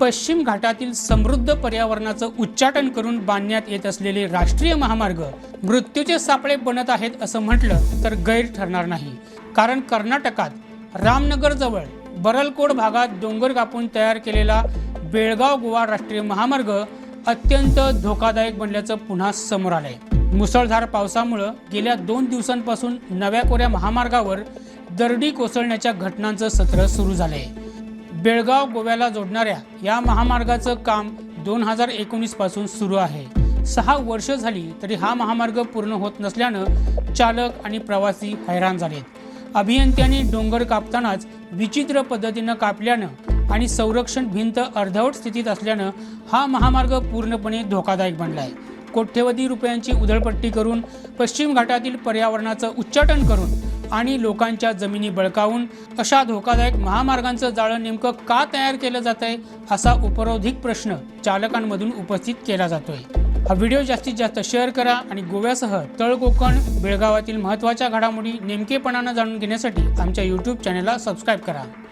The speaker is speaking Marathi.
पश्चिम घाटातील समृद्ध पर्यावरणाचं उच्चाटन करून बांधण्यात येत असलेले राष्ट्रीय महामार्ग मृत्यूचे सापळे बनत आहेत असं म्हटलं तर गैर ठरणार नाही. कारण कर्नाटकात रामनगरजवळ बरलकोड भागात डोंगर कापून तयार केलेला बेळगाव गोवा राष्ट्रीय महामार्ग अत्यंत धोकादायक बनल्याचं पुन्हा समोर आलंय. मुसळधार पावसामुळं गेल्या दोन दिवसांपासून नव्या कोऱ्या महामार्गावर दरडी कोसळण्याच्या घटनांचं सत्र सुरू झालंय. बेळगाव गोव्याला जोडणाऱ्या या महामार्गाचं काम दोन हजार एकोणीसपासून सुरू आहे. सहा वर्ष झाली तरी हा महामार्ग पूर्ण होत नसल्यानं चालक आणि प्रवासी हैराण झालेत. अभियंत्यांनी डोंगर कापतानाच विचित्र पद्धतीनं कापल्यानं आणि संरक्षण भिंत अर्धवट स्थितीत असल्यानं हा महामार्ग पूर्णपणे धोकादायक बनलाय. कोट्यवधी रुपयांची उधळपट्टी करून पश्चिम घाटातील पर्यावरणाचं उच्चाटन करून आणि लोकांच्या जमिनी बळकावून अशा धोकादायक महामार्गांचं जाळं नेमकं का तयार केलं जात आहे असा उपरोधिक प्रश्न चालकांमधून उपस्थित केला जातोय. हा व्हिडिओ जास्तीत जास्त शेअर करा आणि गोव्यासह तळ कोकण बेळगावातील महत्त्वाच्या घडामोडी नेमकेपणानं जाणून घेण्यासाठी आमच्या यूट्यूब चॅनलला सबस्क्राईब करा.